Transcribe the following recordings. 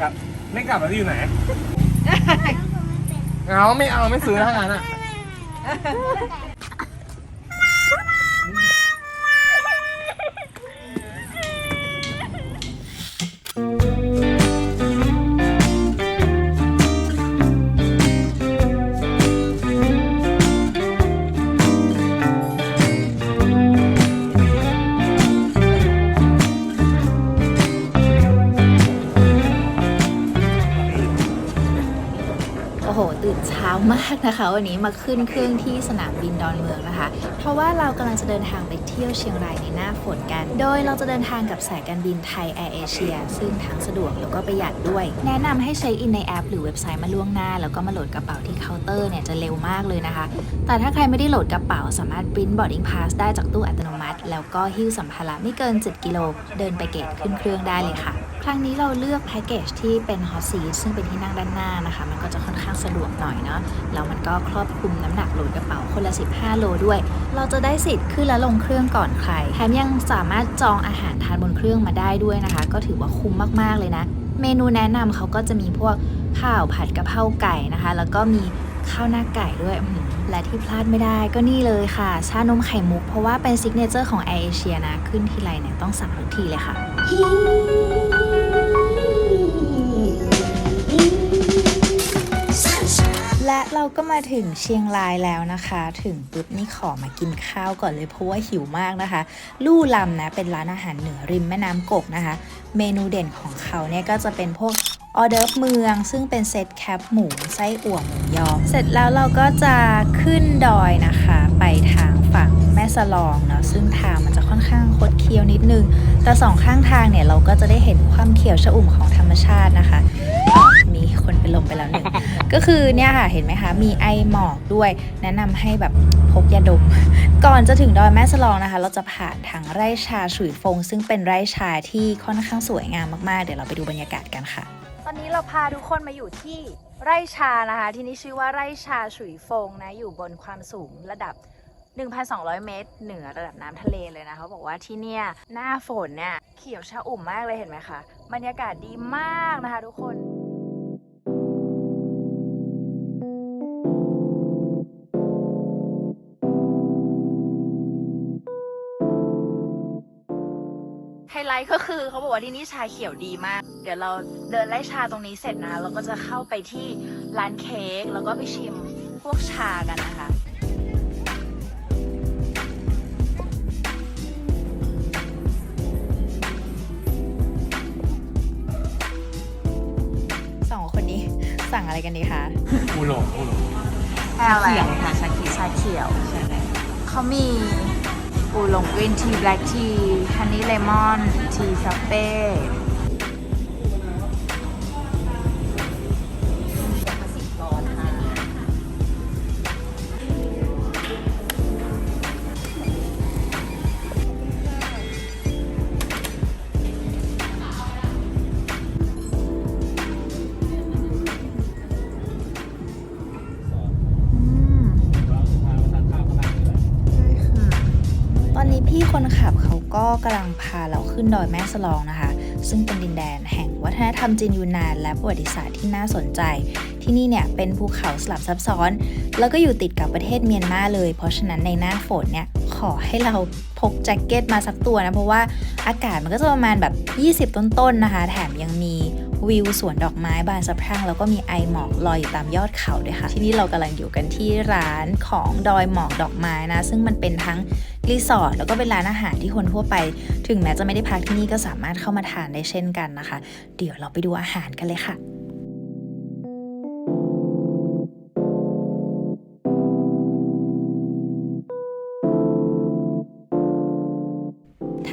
กลับไม่กลับแล้วที่อยู่ไหนเอาไม่เอาไม่ซื้อแล้วกันอะโอ้โห ตื่นเช้ามากนะคะ วันนี้มาขึ้นเครื่องที่สนามบินดอนเมืองนะคะ เพราะว่าเรากำลังจะเดินทางไปเที่ยวเชียงรายในหน้าฝนกัน โดยเราจะเดินทางกับสายการบินไทยแอร์เอเชียซึ่งทั้งสะดวกแล้วก็ประหยัดด้วย แนะนำให้ใช้อินในแอป หรือเว็บไซต์มาล่วงหน้า แล้วก็มาโหลดกระเป๋าที่เคาน์เตอร์เนี่ยจะเร็วมากเลยนะคะ แต่ถ้าใครไม่ได้โหลดกระเป๋าสามารถปริ้น boarding pass ได้จากตู้อัตโนมัติ แล้วก็หิ้วสัมภาระไม่เกิน7กิโลเดินไปเกตขึ้นเครื่องได้เลยค่ะ ครั้งนี้เราเลือกแพ็กเกจที่เป็น hot seat ซึ่งเป็นที่นั่งด้านหน้านะคะ มันก็จะค่อนข้างสะดวกหน่อยเนาะแล้วมันก็ครอบคลุมน้ำหนักโหลดกระเป๋าคนละ 15 โลด้วย เราจะได้สิทธิ์ขึ้นและลงเครื่องก่อนใครแถมยังสามารถจองอาหารทานบนเครื่องมาได้ด้วยนะคะ ก็ถือว่าคุ้มมากๆเลยนะ เมนูแนะนำเขาก็จะมีพวกข้าวผัดกะเพราไก่นะคะ แล้วก็มีข้าวหน้าไก่ด้วยและที่พลาดไม่ได้ก็นี่เลยค่ะ ชานมไข่มุก เพราะว่าเป็นซิกเนเจอร์ของแอร์เอเชียนะ ขึ้นทีไรเนี่ยต้องสั่งทุกทีเลยค่ะ และเราก็มาถึงเชียงรายแล้วนะคะ ถึงปุ๊บนี่ขอมากินข้าวก่อนเลยเพราะว่าหิวมากนะคะ ลู่ลำนะเป็นร้านอาหารเหนือริมแม่น้ำกกนะคะ เมนูเด่นของเขาเนี่ยก็จะเป็นพวกออเดิร์ฟเมืองซึ่งเป็นเซตแคปหมูไส้อั่วหมูยอ เสร็จแล้วเราก็จะขึ้นดอยนะคะ ไปทางฝั่งแม่สลองเนาะซึ่งทางมันจะค่อนข้างคดเคี้ยวนิดนึง แต่สองข้างทางเนี่ยเราก็จะได้เห็นความเขียวชอุ่มของธรรมชาตินะคะ คนเป็นลมไปแล้วหนึ่ง ก็คือเนี่ยค่ะเห็นไหมคะ มีไอหมอกด้วย แนะนำให้แบบพกยาดม ก่อนจะถึงดอยแม่สลองนะคะ เราจะผ่านทางไร่ชาฉุยฟง ซึ่งเป็นไร่ชาที่ค่อนข้างสวยงามมากๆ เดี๋ยวเราไปดูบรรยากาศกันค่ะ ตอนนี้เราพาทุกคนมาอยู่ที่ไร่ชานะคะ ที่นี่ชื่อว่าไร่ชาฉุยฟงนะ อยู่บนความสูงระดับ1,200 เมตร เหนือระดับน้ำทะเลเลยนะเขาบอกว่าที่เนี่ย หน้าฝนเนี่ย เขียวชอุ่มมากเลยเห็นไหมคะ บรรยากาศดีมากนะคะทุกคน ไฮไลท์ก็คือเขาบอกว่าที่นี่ชาเขียวดีมาก เดี๋ยวเราเดินไล่ชาตรงนี้เสร็จนะ เราก็จะเข้าไปที่ร้านเค้กแล้วก็ไปชิมพวกชากันนะคะสองคนนี้สั่งอะไรกันดีคะอูหลงอูหลงอะไรค่ะชาเขียวชาเขียว เขามี อูหลงกรีนทีแบล็กทีฮันนี่เลมอนทีซัปเป้ ตอนนี้พี่คนขับเขาก็กำลังพาเราขึ้นดอยแม่สลองนะคะ ซึ่งเป็นดินแดนแห่งวัฒนธรรมจีนยูนาน และประวัติศาสตร์ที่น่าสนใจ ที่นี่เนี่ยเป็นภูเขาสลับซับซ้อน แล้วก็อยู่ติดกับประเทศเมียนมาเลย เพราะฉะนั้นในหน้าฝนเนี่ยขอให้เราพกแจ็คเก็ตมาสักตัวนะ เพราะว่าอากาศมันก็จะประมาณแบบ 20 ต้นๆนะคะ แถมยังมีวิวสวนดอกไม้บานสะพรั่งแล้วก็มีไอหมอกลอยอยู่ตามยอดเขาด้วยค่ะ ที่นี่เรากำลังอยู่กันที่ร้านของดอยหมอกดอกไม้นะ ซึ่งมันเป็นทั้ง รีสอร์ทแล้วก็เป็นร้านอาหารที่คนทั่วไป ถึงแม้จะไม่ได้พักที่นี่ก็สามารถเข้ามาทานได้เช่นกันนะคะ เดี๋ยวเราไปดูอาหารกันเลยค่ะ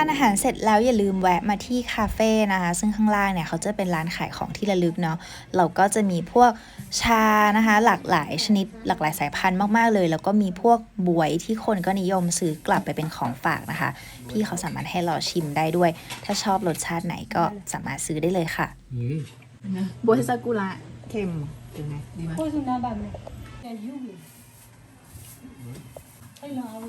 านอาหารเสร็จแล้วอย่าลืมแวะมาที่คาเฟ่นะคะ ซึ่งข้างล่างเนี่ยเขาจะเป็นร้านขายของที่ระลึกเนาะเราก็จะมีพวกชานะคะ หลากหลายชนิดหลากหลายสายพันธุ์มากๆเลย แล้วก็มีพวกบวยที่คนก็นิยมซื้อกลับไปเป็นของฝากนะคะ พี่เขาสามารถให้เราชิมได้ด้วย ถ้าชอบรสชาติไหนก็สามารถซื้อได้เลยค่ะบัวซากุระเค็มหรือไงดีไหม Pose una bame. Ya yubi. Ay, la abu.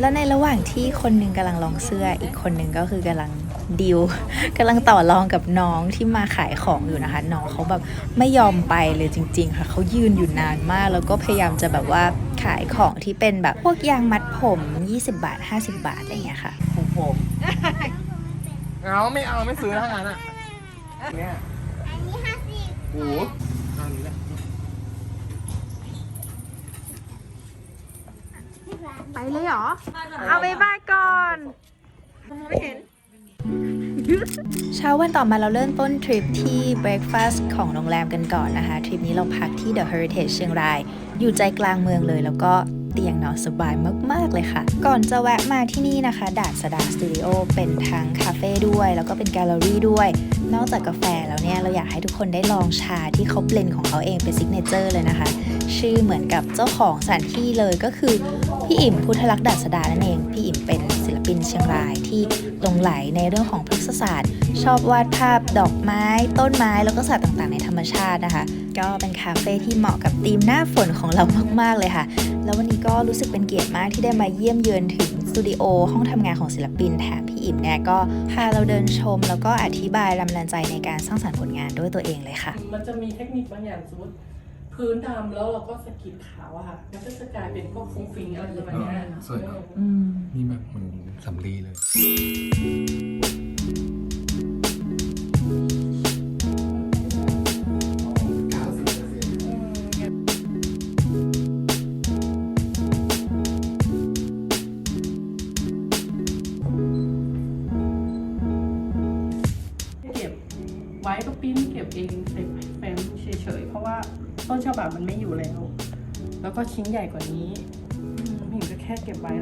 แล้วในระหว่างที่คนหนึงกำลังลองเสื้อ อีกคนหนึ่งก็คือกำลังดิวกำลังต่อรองกับน้องที่มาขายของอยู่นะคะ น้องเขาแบบไม่ยอมไปเลยจริง ๆ ค่ะเขายืนอยู่นานมาก แล้วก็พยายามจะแบบว่าขายของที่เป็นแบบพวกยางมัดผม 20 บาท 50 บาทอะไรอย่างเงี้ยค่ะผมผมเอาไม่เอาไม่ซื้อถ้างั้นอะเนี่ยอันนี้ห้าสิบโอ้โหเอาอันนี้แหละ ไปเลยเหรอ เอาไปบ้ายก่อนเช้าวันต่อมาเราเริ่มต้นทริปที่ breakfast ของโรงแรมกันก่อนนะคะ ทริปนี้เราพักที่ The Heritage เชียงราย อยู่ใจกลางเมืองเลยแล้วก็เตียงนอนสบายมาก ๆ เลยค่ะ ก่อนจะแวะมาที่นี่นะคะ ดาดสดาสตูดิโอเป็นทั้งคาเฟ่ด้วย แล้วก็เป็นแกลเลอรี่ด้วย นอกจากกาแฟแล้ว เนี่ยเราอยากให้ทุกคนได้ลองชาที่เขาเบลนของเขาเองเป็นซิกเนเจอร์เลยนะคะ ชื่อเหมือนกับเจ้าของสถานที่เลยก็คือ พี่อิ่มพุทธลักษณ์ดาษดานั่นเอง พี่อิ่มเป็นศิลปินเชียงรายที่ลงไหลในเรื่องของพฤกษศาสตร์ ชอบวาดภาพดอกไม้ ต้นไม้แล้วก็สัตว์ต่างๆ ในธรรมชาตินะคะ ก็เป็นคาเฟ่ที่เหมาะกับธีมหน้าฝนของเรามากๆเลยค่ะ แล้ววันนี้ก็รู้สึกเป็นเกียรติมากที่ได้มาเยี่ยมเยือนถึง ตูดิโอห้องทำงานของศิลปินแถมพี่อิ่มเนี่ยก็พาเราเดินชม แล้วก็อธิบายแรงบันดาลใจในการสร้างสรรค์ผลงานด้วยตัวเองเลยค่ะ มันจะมีเทคนิคบางอย่างสมมติพื้นดำแล้วเราก็สกิดขาวอะค่ะมันก็จะกลายเป็นพวกฟุ้งฟิงอะไรแบบเนี้ยสวยครับอืมนี่แบบเหมันสำลีเลย ก็ปิ้นเก็บเองใส่แฟ้มเฉยๆ เพราะว่าต้นฉบับมันไม่อยู่แล้ว แล้วก็ชิ้นใหญ่กว่านี้อืมผิงก็แค่เก็บไว้